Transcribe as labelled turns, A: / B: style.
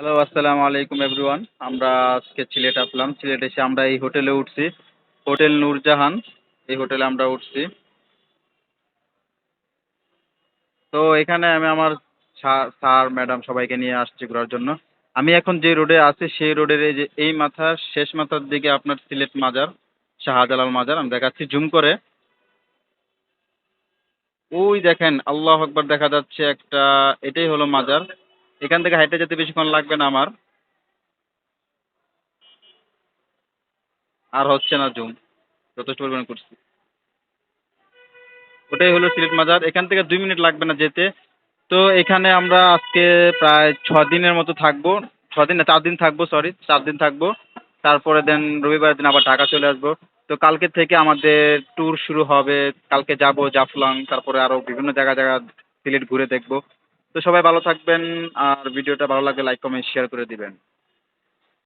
A: Hello আসসালামু আলাইকুম everyone আমরা আজকে সিলেট আসলাম। সিলেট এসে আমরা এই হোটেলে উঠছি। হোটেল নূরজাহান। এই হোটেলে আমরা উঠছি। তো এখানে আমি আমার স্যার ম্যাডাম সবাইকে নিয়ে আসছি ঘোরার জন্য। আমি এখন যে রোডে আছি, সেই রোডের এই যে, এই মাথার শেষ মাথার দিকে আপনার সিলেট মাজার, শাহজালাল মাজার। আমি দেখাচ্ছি জুম করে। ওই দেখেন, আল্লাহ আকবার দেখা যাচ্ছে একটা, এটাই হলো মাজার। এখান থেকে হাইটে যেতে বেশিক্ষণ লাগবে না আমার। আর হচ্ছে না জুম, যথেষ্ট পরিমাণে করছি। ওটাই হলো সিলেট মাজার। এখান থেকে দুই মিনিট লাগবে না যেতে। তো এখানে আমরা আজকে প্রায় ছ দিনের মতো থাকব। ছ দিন না, চার দিন থাকব সরি চার দিন থাকব। তারপরে দেন রবিবার দিন আবার ঢাকা চলে আসব। তো কালকে থেকে আমাদের ট্যুর শুরু হবে। কালকে যাব জাফলং, তারপরে আরও বিভিন্ন জায়গা জায়গা সিলেট ঘুরে দেখব। তো সবাই ভালো থাকবেন আর ভিডিওটা ভালো লাগলে লাইক কমেন্ট শেয়ার করে দিবেন।